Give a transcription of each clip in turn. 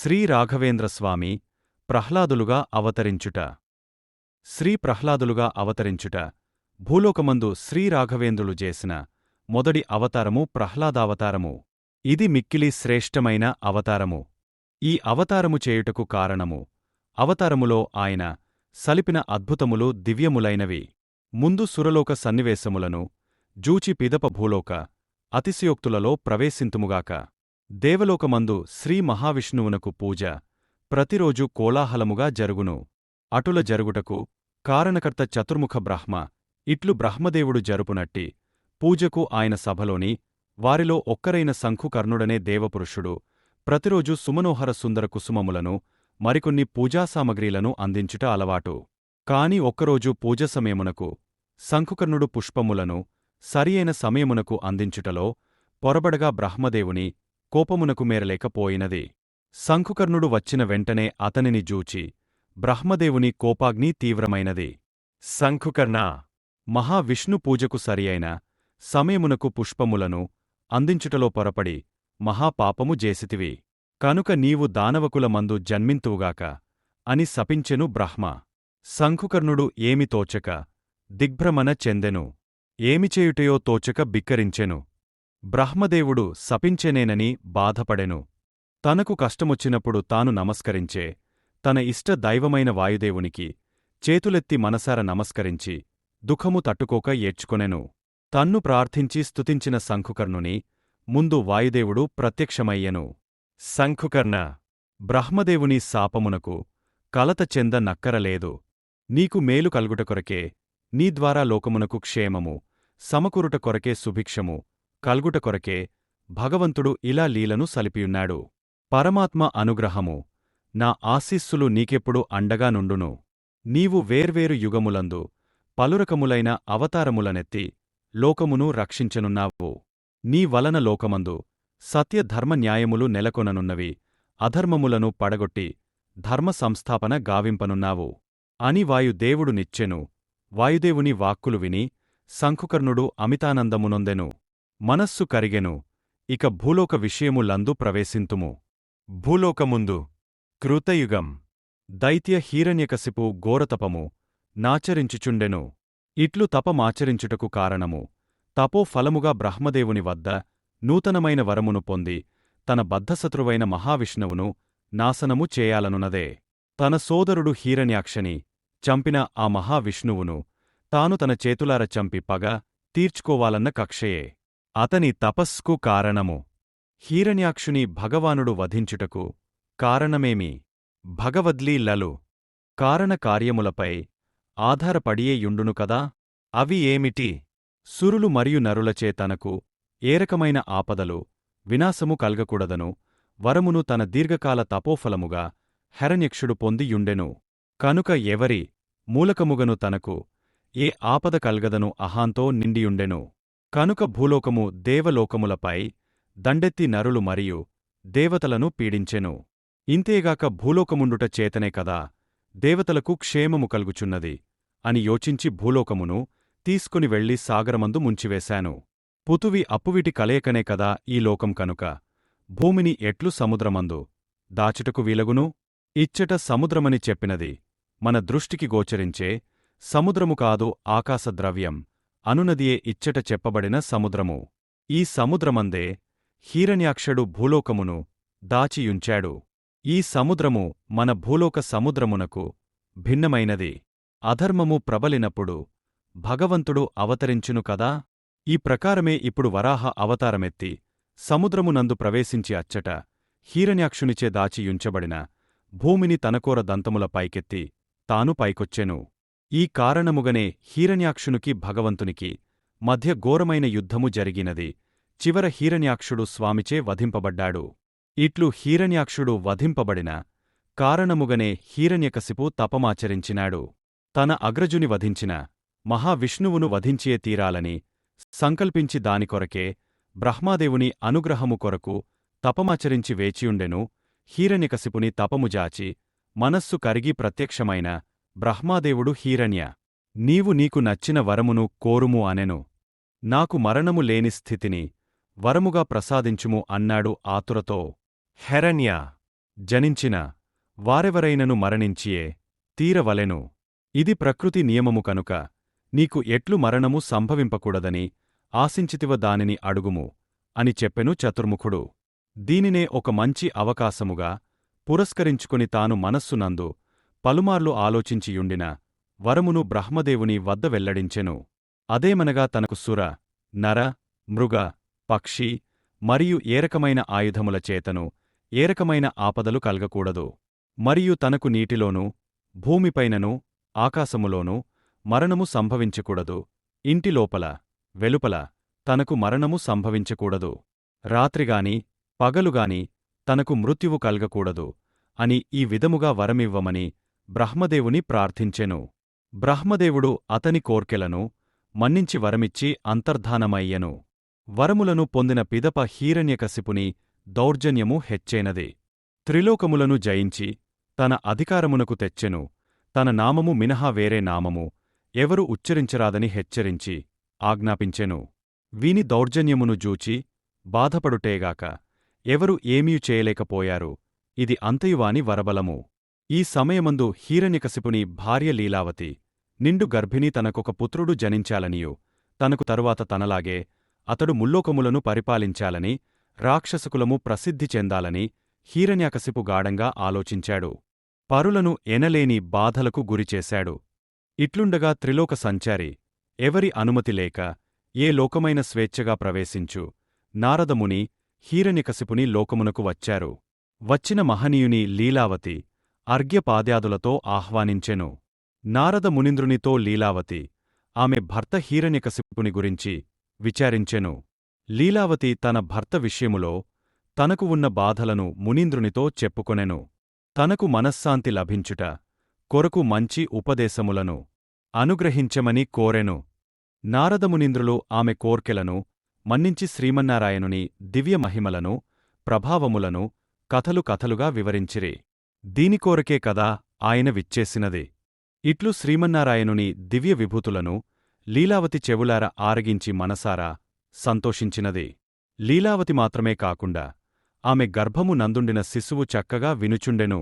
శ్రీ రాఘవేంద్రస్వామి ప్రహ్లాదులుగా అవతరించుట. శ్రీ ప్రహ్లాదులుగా అవతరించుట. భూలోకమందు శ్రీ రాఘవేంద్రులు చేసిన మొదటి అవతారము ప్రహ్లాదావతారము. ఇది మిక్కిలి శ్రేష్టమైన అవతారము. ఈ అవతారము చేయుటకు కారణము అవతారములో ఆయన సలిపిన అద్భుతములు దివ్యములైనవి. ముందు సురలోక సన్నివేశములను జూచి పిదప భూలోక అతిశయోక్తులలో ప్రవేశింతుముగాక. దేవలోకమందు శ్రీ మహావిష్ణువునకు పూజ ప్రతిరోజు కోలాహలముగా జరుగును. అటుల జరుగుటకు కారణకర్త చతుర్ముఖ బ్రహ్మ ఇట్లు బ్రహ్మదేవుడు జరుపునట్టి పూజకు ఆయన సభలోని వారిలో ఒక్కరైన శంఖుకర్ణుడనే దేవపురుషుడు ప్రతిరోజు సుమనోహర సుందర కుసుమములను మరికొన్ని పూజాసామగ్రీలను అందించుట అలవాటు. కాని ఒక్కరోజు పూజ సమయమునకు శంఖుకర్ణుడు పుష్పములను సరియైన సమయమునకు అందించుటలో పొరబడగా బ్రహ్మదేవుని కోపమునకు మేరలేకపోయినది. శంఖుకర్ణుడు వచ్చిన వెంటనే అతనిని జూచి బ్రహ్మదేవుని కోపాగ్ని తీవ్రమైనది. శంఖుకర్ణ మహావిష్ణు పూజకు సరియైన సమయమునకు పుష్పములను అందించుటలో పొరపడి మహాపాపము జేసితివి. కనుక నీవు దానవకుల మందు జన్మింతువుగాక అని శపించెను బ్రహ్మ. శంఖుకర్ణుడు ఏమి తోచక దిగ్భ్రమణ చెందెను. ఏమి చేయుటయో తోచక బిక్కరించెను. బ్రహ్మదేవుడు శపించెనేనని బాధపడెను. తనకు కష్టమొచ్చినప్పుడు తాను నమస్కరించే తన ఇష్ట దైవమైన వాయుదేవునికి చేతులెత్తి మనసార నమస్కరించి దుఃఖము తట్టుకోక ఏడ్చుకొనెను. తన్ను ప్రార్థించి స్తుతించిన శంఖుకర్ణుని ముందు వాయుదేవుడు ప్రత్యక్షమయ్యెను. శంఖుకర్ణ బ్రహ్మదేవుని శాపమునకు కలత చెంద నక్కరలేదు. నీకు మేలు కల్గుట కొరకే నీ ద్వారా లోకమునకు క్షేమము సమకూరుట కొరకే సుభిక్షము కల్గుట కొరకే భగవంతుడు ఇలా లీలను సలిపియున్నాడు. పరమాత్మ అనుగ్రహము నా ఆశీస్సులు నీకెప్పుడు అండగా నుండును. నీవు వేర్వేరు యుగములందు పలురకములైన అవతారములనెత్తి లోకమును రక్షించనున్నావు. నీ వలన లోకమందు సత్యధర్మన్యాయములు నెలకొననున్నవి అధర్మములను పడగొట్టి ధర్మ సంస్థాపన గావింపనున్నావు. అని వాయుదేవుడు నిచ్చెను వాయుదేవుని వాక్కులు విని శంఖుకర్ణుడు అమితానందమునొందెను. మనస్సు కరిగెను ఇక భూలోక విషయములందు ప్రవేశింతుము. భూలోకముందు కృతయుగం దైత్య హీరణ్యకశిపు ఘోరతపము నాచరించుచుండెను. ఇట్లు తపమాచరించుటకు కారణము తపో ఫలముగా బ్రహ్మదేవుని వద్ద నూతనమైన వరమును పొంది తన బద్ధశత్రువైన మహావిష్ణువును నాశనము చేయాలనున్నదే. తన సోదరుడు హీరణ్యాక్షని చంపిన ఆ మహావిష్ణువును తాను తన చేతులార చంపి పగ తీర్చుకోవాలన్న కక్షయే. అతని తపస్కు కారణము. హీరణ్యాక్షుని భగవానుడు వధించుటకు కారణమేమి? భగవద్లీలలు కారణకార్యములపై ఆధారపడియేయుండును కదా? అవి ఏమిటి? సురులు మరియు నరులచే తనకు ఏరకమైన ఆపదలు వినాశము కల్గకూడదను వరమును తన దీర్ఘకాల తపోఫలముగా హెరణ్యక్షుడు పొందియుండెను. కనుక ఎవరి మూలకముగను తనకు ఏ ఆపద కల్గదను అహాంతో నిండియుండెను? కనుక భూలోకము దేవలోకములపై దండెత్తి నరులు మరియు దేవతలను పీడించెను. ఇంతేగాక భూలోకముండుట చేతనే కదా దేవతలకు క్షేమము కలుగుచున్నది అని యోచించి భూలోకమును తీసుకుని వెళ్ళి సాగరమందు ముంచివేశాను. పుతువి అప్పువిటి కలయకనే కదా ఈ లోకం కనుక. భూమిని ఎట్లు సముద్రమందు దాచుటకు వీలగును? ఇచ్చట సముద్రమని చెప్పినది మన దృష్టికి గోచరించే సముద్రము కాదు ఆకాశద్రవ్యం అనునదియే ఇచ్చట చెప్పబడిన సముద్రము. ఈ సముద్రమందే హీరణ్యాక్షడు భూలోకమును దాచియుంచాడు. ఈ సముద్రము మన భూలోక సముద్రమునకు భిన్నమైనది. అధర్మము ప్రబలినప్పుడు భగవంతుడు అవతరించును కదా? ఈ ప్రకారమే ఇప్పుడు వరాహ అవతారమెత్తి సముద్రమునందు ప్రవేశించి అచ్చట హీరణ్యాక్షునిచే దాచియుంచబడిన భూమిని తనకోర దంతముల పైకెత్తి తాను పైకొచ్చెను. ఈ కారణముగనే హీరణ్యాక్షునికి భగవంతునికి మధ్య ఘోరమైన యుద్ధము జరిగినది. చివర హీరణ్యాక్షుడు స్వామిచే వధింపబడ్డాడు. ఇట్లు హీరణ్యాక్షుడు వధింపబడిన కారణముగనే హీరణ్యకశిపు తపమాచరించినాడు. తన అగ్రజుని వధించిన మహావిష్ణువును వధించియే తీరాలని సంకల్పించి దానికొరకే బ్రహ్మాదేవుని అనుగ్రహము కొరకు తపమాచరించి వేచియుండెను. హీరణ్యకశిపుని తపముజాచి మనస్సు కరిగి ప్రత్యక్షమైన బ్రహ్మాదేవుడు హీరణ్య. నీవు నీకు నచ్చిన వరమును కోరుము అనెను. నాకు మరణము లేని స్థితిని వరముగా ప్రసాదించుము అన్నాడు ఆతురతో. హెరణ్య జనించిన వారెవరైనను మరణించియే తీరవలెను. ఇది ప్రకృతి నియమము కనుక నీకు ఎట్లు మరణము సంభవింపకూడదని ఆశించితివ దానిని అడుగుము అని చెప్పెను చతుర్ముఖుడు. దీనినే ఒక మంచి అవకాశముగా పురస్కరించుకుని తాను మనస్సునందు పలుమార్లు ఆలోచించియుండిన వరమును బ్రహ్మదేవుని వద్ద వెల్లడించెను. అదేమనగా తనకు సుర నర మృగ పక్షి మరియు ఏరకమైన ఆయుధముల చేతను ఏరకమైన ఆపదలు కలగకూడదు. మరియు తనకు నీటిలోనూ భూమిపైననూ ఆకాశములోనూ మరణము సంభవించకూడదు. ఇంటిలోపల వెలుపల తనకు మరణము సంభవించకూడదు. రాత్రిగాని పగలుగాని తనకు మృత్యువు కలగకూడదు అని ఈ విధముగా వరమివ్వమని బ్రహ్మదేవుని ప్రార్థించెను. బ్రహ్మదేవుడు అతని కోర్కెలను మన్నించి వరమిచ్చి అంతర్ధానమయ్యెను. వరములను పొందిన పిదప హీరణ్యకశిపుని దౌర్జన్యము హెచ్చేనది. త్రిలోకములను జయించి తన అధికారమునకు తెచ్చెను. తన నామము మినహా వేరే నామము ఎవరు ఉచ్చరించరాదని హెచ్చరించి ఆజ్ఞాపించెను. వీని దౌర్జన్యమును జూచి బాధపడుటేగాక ఎవరు ఏమీ చేయలేకపోయారు. ఇది అంతయువాని వరబలము. ఈ సమయమందు హీరణ్యకశిపుని భార్య లీలావతి నిండు గర్భిణి తనకొక పుత్రుడు జనించాలనియు తనకు తరువాత తనలాగే అతడు ముల్లోకములను పరిపాలించాలని రాక్షసకులము ప్రసిద్ధి చెందాలని హీరణ్యకశిపు గాఢంగా ఆలోచించాడు. పరులను ఎనలేని బాధలకు గురిచేశాడు ఇట్లుండగా త్రిలోక సంచారి ఎవరి అనుమతి లేక ఏ లోకమైన స్వేచ్ఛగా ప్రవేశించు నారదముని హీరణ్యకశిపుని లోకమునకు వచ్చారు. వచ్చిన మహనీయుని లీలావతి అర్ఘ్యపాద్యాదులతో ఆహ్వానించెను. నారద మునింద్రునితో లీలావతి ఆమె భర్త హీరణ్యకశిపుని గురించి విచారించెను. లీలావతి తన భర్త విషయములో తనకు ఉన్న బాధలను మునీంద్రునితో చెప్పుకొనెను. తనకు మనశ్శాంతి లభించుట కొరకు మంచి ఉపదేశములను అనుగ్రహించమని కోరెను. నారదమునింద్రులు ఆమె కోర్కెలను మన్నించి శ్రీమన్నారాయణుని దివ్య మహిమలను ప్రభావములను కథలు కథలుగా వివరించిరి. దీనికోరకే కదా ఆయన విచ్చేసినది. ఇట్లు శ్రీమన్నారాయణుని దివ్య విభూతులను లీలావతి చెవులార ఆరగించి మనసారా సంతోషించినది. లీలావతి మాత్రమే కాకుండా ఆమె గర్భము నందుండిన శిశువు చక్కగా వినుచుండెను.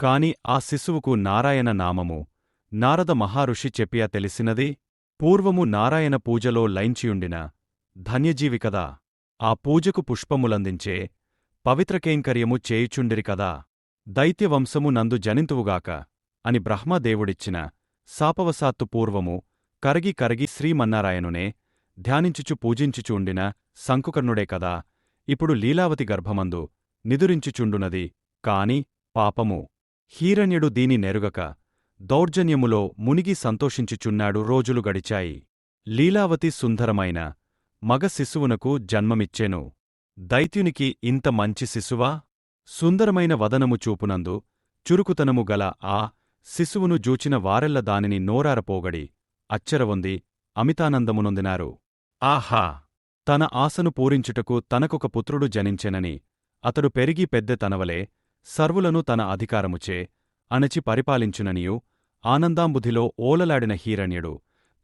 కాని ఆ శిశువుకు నారాయణ నామము నారద మహారుషి చెప్పియా తెలిసినది? పూర్వము నారాయణ పూజలో లైంచియుండిన ధన్యజీవి కదా. ఆ పూజకు పుష్పములందించే పవిత్రకైంకర్యము చేయుచుండిరి కదా. దైత్యవంశము నందు జనింతువుగాక అని బ్రహ్మదేవుడిచ్చిన శాపవశాత్తు పూర్వము కరగి కరగి శ్రీమన్నారాయణునే ధ్యానించుచు పూజించుచుండిన సంకుకర్ణుడే కదా ఇప్పుడు లీలావతి గర్భమందు నిదురించుచుండునది. కాని పాపము హీరణ్యుడు దీని నెరుగక దౌర్జన్యములో మునిగి సంతోషించుచున్నాడు రోజులు గడిచాయి. లీలావతి సుందరమైన మగ శిశువునకు జన్మమిచ్చెను. దైత్యునికి ఇంత మంచి శిశువా? సుందరమైన వదనము చూపునందు చురుకుతనము గల ఆ శిశువును జూచిన వారెల్ల దానిని నోరారపోగడి అచ్చరవొంది అమితానందమునొందినారు. ఆహా! తన ఆశను పూరించుటకు తనకొక పుత్రుడు జనించెనని అతడు పెరిగి పెద్ద తనవలే సర్వులను తన అధికారముచే అణచి పరిపాలించుననియు ఆనందాంబుధిలో ఓలలాడిన హీరణ్యుడు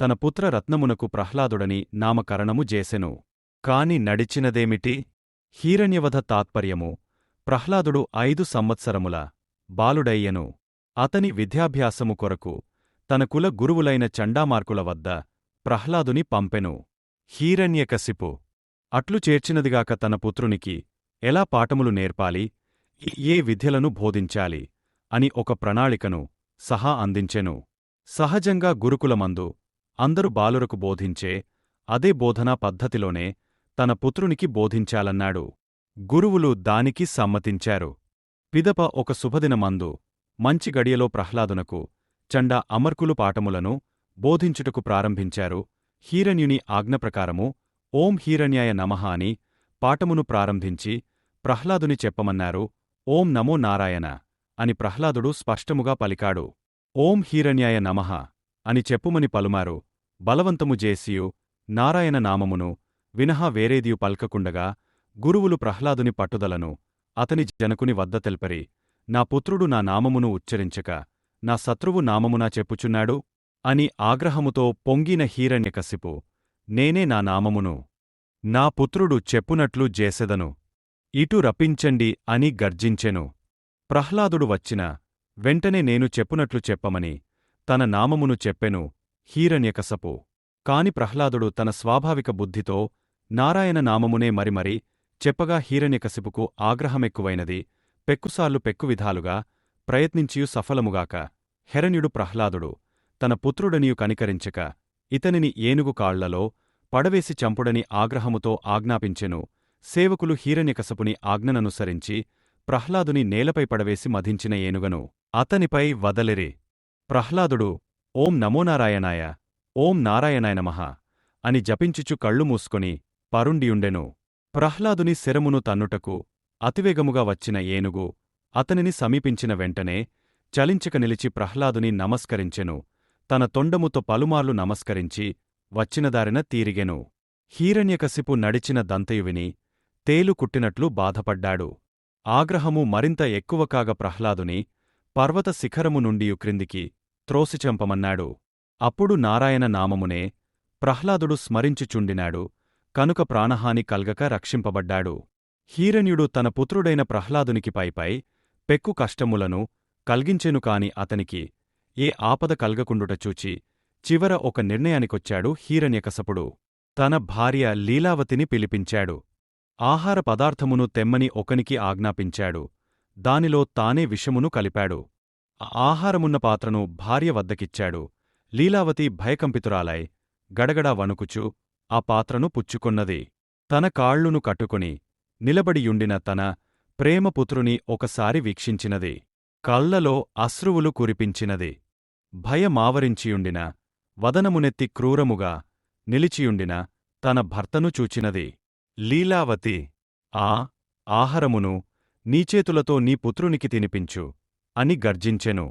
తన పుత్ర రత్నమునకు ప్రహ్లాదుడని నామకరణము జేసెను. కాని నడిచినదేమిటి? హీరణ్యవధ తాత్పర్యము ప్రహ్లాదుడు ఐదు సంవత్సరముల బాలుడయ్యను. అతని విద్యాభ్యాసము కొరకు తన కుల గురువులైన చండామార్కుల వద్ద ప్రహ్లాదుని పంపెను. హీరణ్యకశిపు. అట్లు చేర్చినదిగాక తన పుత్రునికి ఎలా పాఠములు నేర్పాలి? ఏ విద్యలను బోధించాలి? అని ఒక ప్రణాళికను సహా అందించెను. సహజంగా గురుకులమందు అందరు బాలురకు బోధించే అదే బోధనా పద్ధతిలోనే తన పుత్రునికి బోధించాలన్నాడు. గురువులు దానికి సమ్మతించారు. పిదప ఒక శుభదినమందు మంచి గడియలో ప్రహ్లాదునకు చండా అమర్కులు పాఠములను బోధించుటకు ప్రారంభించారు. హీరణ్యుని ఆజ్ఞప్రకారము ఓం హీరణ్యాయ నమః అని పాఠమును ప్రారంభించి ప్రహ్లాదుని చెప్పమన్నారు ఓం నమో నారాయణ అని ప్రహ్లాదుడు స్పష్టముగా పలికాడు. ఓం హీరణ్యాయ నమః అని చెప్పుమని పలుమారు బలవంతము జేసియు నారాయణ నామమును వినహా వేరేదియు పల్కకుండగా గురువులు ప్రహ్లాదుని పట్టుదలను అతని జనకుని వద్ద తెల్పరి నా పుత్రుడు నా నామమును ఉచ్చరించక నా శత్రువు నామమునా చెప్పుచున్నాడు? అని ఆగ్రహముతో పొంగిన హీరణ్యకశిపు నేనే నా నామమును నా పుత్రుడు చెప్పునట్లు జేసెదను. ఇటు రపించండి అని గర్జించెను. ప్రహ్లాదుడు వచ్చిన వెంటనే నేను చెప్పునట్లు చెప్పమని తన నామమును చెప్పెను హీరణ్యకసపు కాని ప్రహ్లాదుడు తన స్వాభావిక బుద్ధితో నారాయణ నామమునే మరిమరి చెప్పగా హీరణ్యకశిపుకు ఆగ్రహమెక్కువైనది. పెక్కుసార్లు పెక్కు విధాలుగా ప్రయత్నించియు సఫలముగాక. హెరణ్యుడు ప్రహ్లాదుడు తన పుత్రుడనియు కనికరించక ఇతనిని ఏనుగు కాళ్ళలో పడవేసి చంపుడని ఆగ్రహముతో ఆజ్ఞాపించెను. సేవకులు హీరణ్యకశపుని ఆజ్ఞననుసరించి ప్రహ్లాదుని నేలపై పడవేసి మధించిన ఏనుగను అతనిపై వదలిరి. ప్రహ్లాదుడు ఓం నమోనారాయణాయ ఓం నారాయణాయ నమః అని జపించుచు కళ్ళు మూసుకొని పరుండియుండెను. ప్రహ్లాదుని శరమును తన్నుటకు అతివేగముగా వచ్చిన ఏనుగు అతనిని సమీపించిన వెంటనే చలించక నిలిచి ప్రహ్లాదుని నమస్కరించెను. తన తొండముతో పలుమార్లు నమస్కరించి వచ్చినదారిన తీరిగెను. హీరణ్యకశిపు నడిచిన దంతయువిని తేలు కుట్టినట్లు బాధపడ్డాడు. ఆగ్రహము మరింత ఎక్కువ కాగ ప్రహ్లాదుని పర్వత శిఖరము నుండియు క్రిందికి త్రోసిచంపమన్నాడు. అప్పుడు నారాయణ నామమునే ప్రహ్లాదుడు స్మరించుచుండినాడు. కనుక ప్రాణహాని కల్గక రక్షింపబడ్డాడు. హీరణ్యుడు తన పుత్రుడైన ప్రహ్లాదునికి పైపై పెక్కు కష్టములను కల్గించెను కాని అతనికి ఏ ఆపద కల్గకుండుట చూచి చివర ఒక నిర్ణయానికొచ్చాడు హీరణ్యకసపుడు తన భార్య లీలావతిని పిలిపించాడు. ఆహార పదార్థమును తెమ్మని ఒకనికి ఆజ్ఞాపించాడు. దానిలో తానే విషమును కలిపాడు. ఆహారమున్న పాత్రను భార్య వద్దకిచ్చాడు. లీలావతి భయకంపితురాలై గడగడా వణుకుచు ఆ పాత్రను పుచ్చుకొన్నది. తన కాళ్ళును కట్టుకుని నిలబడియుండిన తన ప్రేమపుత్రుని ఒకసారి వీక్షించినది. కళ్ళలో అశ్రువులు కురిపించినది. భయమావరించియుండిన వదనమునెత్తి క్రూరముగా నిలిచియుండిన తన భర్తను చూచినది. లీలావతి ఆ ఆహారమును నీచేతులతో నీ పుత్రునికి తినిపించు అని గర్జించెను.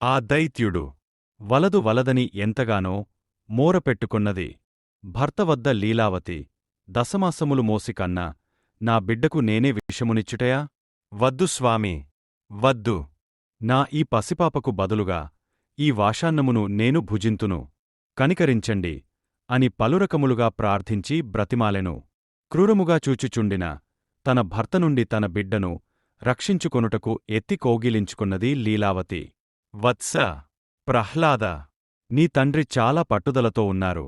ఆ దైత్యుడు వలదు వలదని ఎంతగానో మోరపెట్టుకున్నది. భర్త వద్ద లీలావతి దశమాసములు మోసి కన్నా నా బిడ్డకు నేనే విషమునిచ్చుటయా? వద్దు స్వామి వద్దు. నా ఈ పసిపాపకు బదులుగా ఈ వాషాన్నమును నేను భుజింతును. కనికరించండి అని పలురకములుగా ప్రార్థించి బ్రతిమాలెను. క్రూరముగా చూచుచుండిన తన భర్త నుండి తన బిడ్డను రక్షించుకొనుటకు ఎత్తి కోగిలించుకున్నది లీలావతి. వత్స ప్రహ్లాద నీ తండ్రి చాలా పట్టుదలతో ఉన్నారు.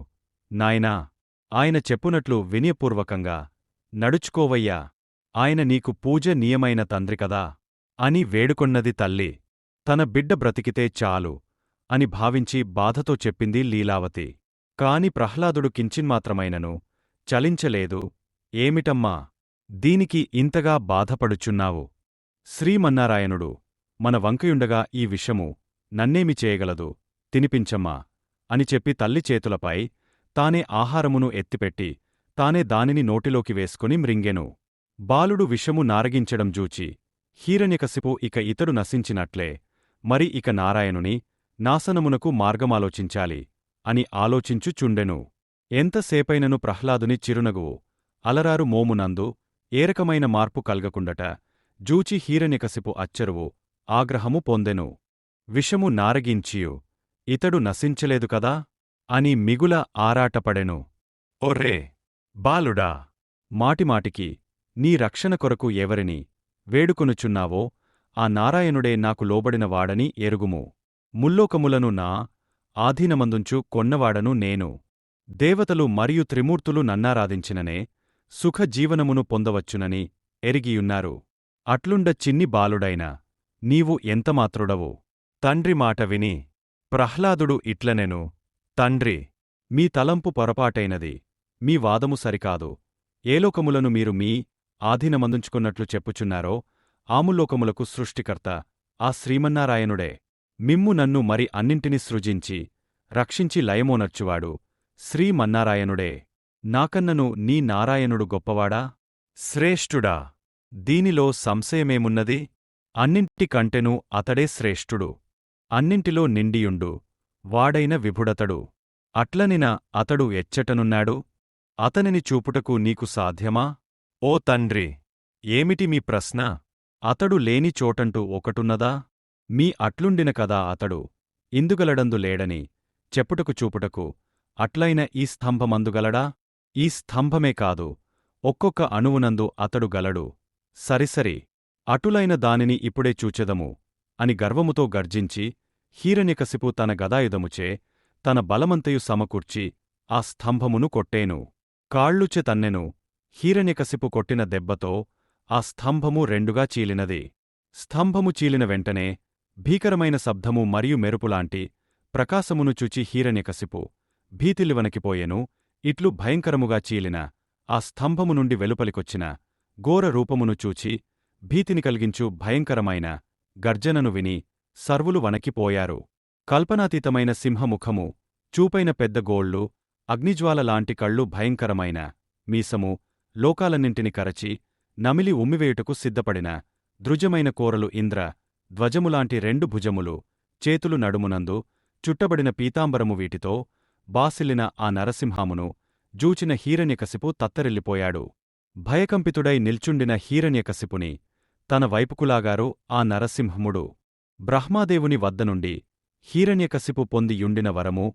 నాయనా ఆయన చెప్పునట్లు వినయపూర్వకంగా నడుచుకోవయ్యా ఆయన నీకు పూజ నియమైన తండ్రికదా అని వేడుకొన్నది తల్లి. తన బిడ్డ బ్రతికితే చాలు అని భావించి బాధతో చెప్పింది లీలావతి. కాని ప్రహ్లాదుడు కించిన్మాత్రమైనను చలించలేదు. ఏమిటమ్మా దీనికి ఇంతగా బాధపడుచున్నావు? శ్రీమన్నారాయణుడు మన వంకయుండగా ఈ విషము నన్నేమి చేయగలదు తినిపించమ్మా అని చెప్పి తల్లి చేతులపై తానే ఆహారమును ఎత్తిపెట్టి తానే దానిని నోటిలోకి వేసుకుని మ్రింగెను బాలుడు విషము నారగించడం జూచి హీరణ్యకశిపు ఇక ఇతడు నశించినట్లే మరి ఇక నారాయణుని నాశనమునకు మార్గమాలోచించాలి అని ఆలోచించుచుండెను ఎంతసేపైనను ప్రహ్లాదుని చిరునగువు అలరారు మోమునందు ఏరకమైన మార్పు కల్గకుండట జూచి హీరణ్యకశిపు అచ్చరువు ఆగ్రహము పొందెను. విషము నారగించియు ఇతడు నశించలేదు కదా? అని మిగుల ఆరాటపడెను. ఒర్రే! బాలుడా! మాటిమాటికి నీ రక్షణ కొరకు ఎవరిని వేడుకొనుచున్నావో ఆ నారాయణుడే నాకు లోబడిన వాడని ఎరుగుము. ముల్లోకములను నా ఆధీనమందుంచు కొన్నవాడను నేను. దేవతలు మరియు త్రిమూర్తులు నన్నారాధించిననే సుఖజీవనమును పొందవచ్చునని ఎరిగియున్నారు. అట్లుండ చిన్ని బాలుడైన నీవు ఎంతమాత్రుడవు తండ్రి మాట విని ప్రహ్లాదుడు ఇట్లనెను తండ్రి మీ తలంపు పొరపాటైనది మీ వాదము సరికాదు. ఏలోకములను మీరు మీ ఆధీనమందుంచుకున్నట్లు చెప్పుచున్నారో ఆములోకములకు సృష్టికర్త ఆ శ్రీమన్నారాయణుడే. మిమ్ము నన్ను మరి అన్నింటిని సృజించి రక్షించి లయమోనర్చువాడు శ్రీమన్నారాయణుడే. నాకన్నను నీ నారాయణుడు గొప్పవాడా? శ్రేష్ఠుడా? దీనిలో సంశయమేమున్నది? అన్నింటికంటెనూ అతడే శ్రేష్ఠుడు. అన్నింటిలో నిండియుండు. వాడైన విభుడతడు. అట్లనిన అతడు ఎచ్చటనున్నాడు. అతనిని చూపుటకు నీకు సాధ్యమా? ఓ తండ్రి! ఏమిటి మీ ప్రశ్న? అతడు లేని చోటంటూ ఒకటున్నదా? మీ అట్లుండిన కదా అతడు. ఇందుగలడందు లేడని చెప్పుటకు చూపుటకు అట్లైన ఈ స్తంభమందుగలడా ఈ స్తంభమే కాదు. ఒక్కొక్క అణువునందు అతడు గలడు. సరిసరి అటులైన దానిని ఇప్పుడే చూచెదము అని గర్వముతో గర్జించి హీరణ్యకశిపు తన గదాయుధముచే తన బలమంతయు సమకూర్చి ఆ స్తంభమును కొట్టేను. కాళ్ళుచె తన్నెను. హీరణ్యకశిపు కొట్టిన దెబ్బతో ఆ స్తంభము రెండుగా చీలినది. స్తంభము చీలిన వెంటనే భీకరమైన శబ్దము మరియు మెరుపులాంటి ప్రకాశమును చూచి హీరణ్యకశిపు భీతిలివనకిపోయెను ఇట్లు భయంకరముగా చీలిన ఆ స్తంభము నుండి వెలుపలికొచ్చిన ఘోర రూపమును చూచి భీతిని కలిగించు భయంకరమైన గర్జనను విని సర్వులు వణకిపోయారు కల్పనాతీతమైన సింహముఖము చూపైన పెద్ద గోళ్ళు అగ్నిజ్వాల లాంటి కళ్ళు భయంకరమైన మీసము లోకాలన్నింటిని కరచి నమిలి ఉమ్మివేయుటకు సిద్ధపడిన దృజమైన కోరలు ఇంద్ర ధ్వజములాంటి రెండు భుజములు చేతులు నడుమునందు చుట్టబడిన పీతాంబరము వీటితో బాసిల్లిన ఆ నరసింహమును జూచిన హీరణ్యకశిపు తత్తరిల్లిపోయాడు. భయకంపితుడై నిల్చుండిన హీరణ్యకశిపుని తన వైపుకులాగారు ఆ నరసింహముడు. బ్రహ్మాదేవుని వద్దనుండి హీరణ్యకశిపు పొందియుండిన వరము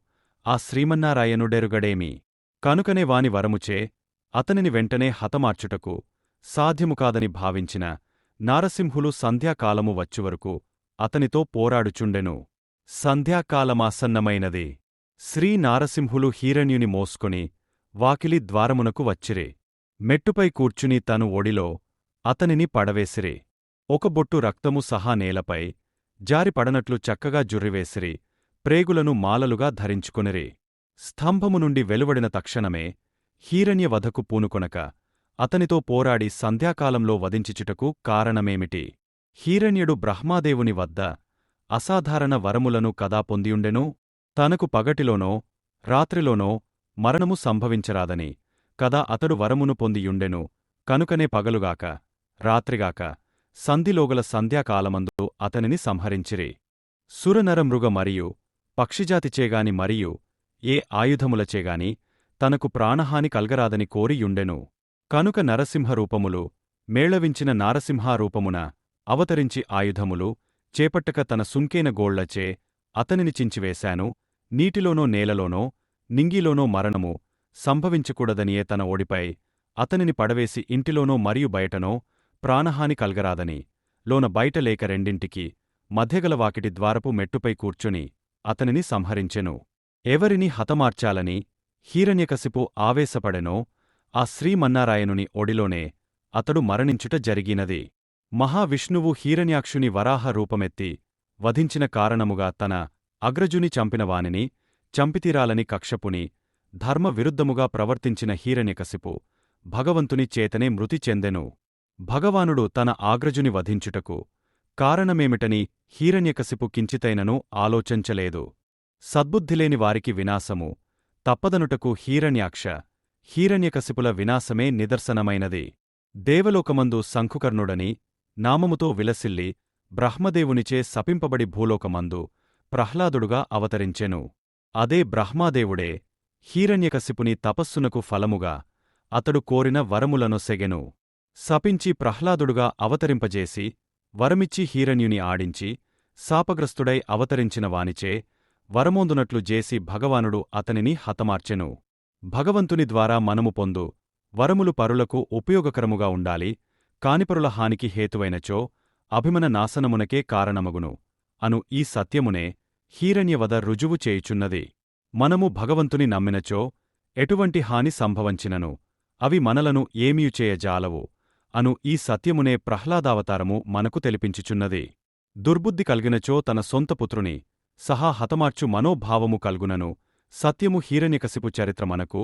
ఆ శ్రీమన్నారాయణుడెరుగడేమి. కనుకనే వాని వరముచే అతనిని వెంటనే హతమార్చుటకు సాధ్యము కాదని భావించిన నారసింహులు సంధ్యాకాలము వచ్చువరకు అతనితో పోరాడుచుండెను. సంధ్యాకాలమాసన్నమైనది. శ్రీ నారసింహులు హీరణ్యుని మోసుకుని వాకిలి ద్వారమునకు వచ్చిరే. మెట్టుపై కూర్చుని తను ఒడిలో అతనిని పడవేసిరి. ఒక బొట్టు రక్తము సహా నేలపై జారిపడనట్లు చక్కగా జుర్రివేసిరి ప్రేగులను మాలలుగా ధరించుకొనిరి. స్తంభము నుండి వెలువడిన తక్షణమే హీరణ్యవధకు పూనుకొనక అతనితో పోరాడి సంధ్యాకాలంలో వధించిచుటకు కారణమేమిటి? హీరణ్యుడు బ్రహ్మాదేవుని వద్ద అసాధారణ వరములను కదా పొందియుండెను? తనకు పగటిలోనో రాత్రిలోనో మరణము సంభవించరాదని కదా అతడు వరమును పొందియుండెను? కనుకనే పగలుగాక రాత్రిగాక సంధిలోగల సంధ్యాకాలమందు అతనిని సంహరించిరి. సురనరమృగ మరియు పక్షిజాతిచేగాని మరియు ఏ ఆయుధములచేగాని తనకు ప్రాణహాని కల్గరాదని కోరియుండెను. కనుక నరసింహరూపములు మేళవించిన నారసింహారూపమున అవతరించి ఆయుధములు చేపట్టక తన సుంకేన గోళ్ళచే అతనిని చించివేశాను. నీటిలోనో నేలలోనో నింగిలోనో మరణము సంభవించకూడదనియే తన ఓడిపై అతనిని పడవేసి ఇంటిలోనో మరియు బయటనో ప్రాణహాని కల్గరాదని లోన బయట లేక రెండింటికి మధ్యగల వాకిటి ద్వారపు మెట్టుపై కూర్చుని అతనిని సంహరించెను. ఎవరిని హతమార్చాలని హీరణ్యకశిపు ఆవేశపడెనో ఆ శ్రీమన్నారాయణుని ఒడిలోనే అతడు మరణించుట జరిగినది. మహావిష్ణువు హీరణ్యాక్షుని వరాహ రూపమెత్తి వధించిన కారణముగా తన అగ్రజుని చంపినవానిని చంపితీరాలని కక్షపుని ధర్మ విరుద్ధముగా ప్రవర్తించిన హీరణ్యకశిపు భగవంతుని చేతనే మృతి చెందెను. భగవానుడు తన ఆగ్రజుని వధించుటకు కారణమేమిటని హీరణ్యకశిపు కించితైనను ఆలోచించలేదు. సద్బుద్ధిలేని వారికి వినాశము తప్పదనుటకు హీరణ్యాక్ష హీరణ్యకశిపుల వినాశమే నిదర్శనమైనది. దేవలోకమందు శంఖుకర్ణుడని నామముతో విలసిల్లి బ్రహ్మదేవునిచే సపింపబడి భూలోకమందు ప్రహ్లాదుడుగా అవతరించెను. అదే బ్రహ్మాదేవుడే హీరణ్యకశిపుని తపస్సునకు ఫలముగా అతడు కోరిన వరములను సెగెను. శపించి ప్రహ్లాదుడుగా అవతరింపజేసి వరమిచ్చి హీరణ్యుని ఆడించి శాపగ్రస్తుడై అవతరించిన వానిచే వరమొందునట్లు జేసి భగవానుడు అతనిని హతమార్చెను. భగవంతుని ద్వారా మనము పొందు వరములు పరులకు ఉపయోగకరముగా ఉండాలి కానిపరుల హానికి హేతువైనచో అభిమన నాశనమునకే కారణమగును అను ఈ సత్యమునే హీరణ్యవద రుజువు చేయుచున్నది. మనము భగవంతుని నమ్మినచో ఎటువంటి హాని సంభవంచినను అవి మనలను ఏమియుచేయజాలవు అను ఈ సత్యమునే ప్రహ్లాదావతారము మనకు తెలిపించుచున్నది. దుర్బుద్ధి కల్గినచో తన సొంత పుత్రుని సహా హతమార్చు మనోభావము కల్గునను సత్యము హీరణ్యకశిపు చరిత్ర మనకు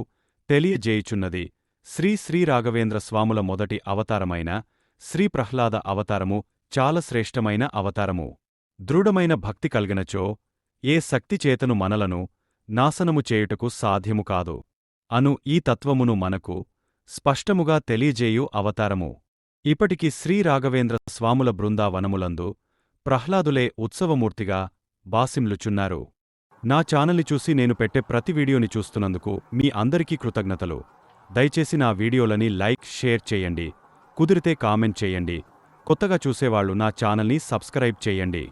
తెలియజేయుచున్నది. శ్రీ శ్రీరాఘవేంద్ర స్వాముల మొదటి అవతారమైన శ్రీ ప్రహ్లాద అవతారము చాలా శ్రేష్టమైన అవతారము. దృఢమైన భక్తి కల్గినచో ఏ శక్తిచేతను మనలను నాశనము చేయుటకు సాధ్యము కాదు. అను ఈ తత్వమును మనకు స్పష్టముగా తెలియజేయు అవతారము. ఇప్పటికి శ్రీరాఘవేంద్ర స్వాముల బృందావనములందు ప్రహ్లాదులే ఉత్సవమూర్తిగా బాసిమ్లుచున్నారు. నా ఛానల్ని చూసి నేను పెట్టే ప్రతి వీడియోని చూస్తున్నందుకు మీ అందరికీ కృతజ్ఞతలు. దయచేసి నా వీడియోలని లైక్ షేర్ చేయండి. కుదిరితే కామెంట్ చేయండి. కొత్తగా చూసేవాళ్ళు నా ఛానల్ని సబ్స్క్రైబ్ చేయండి.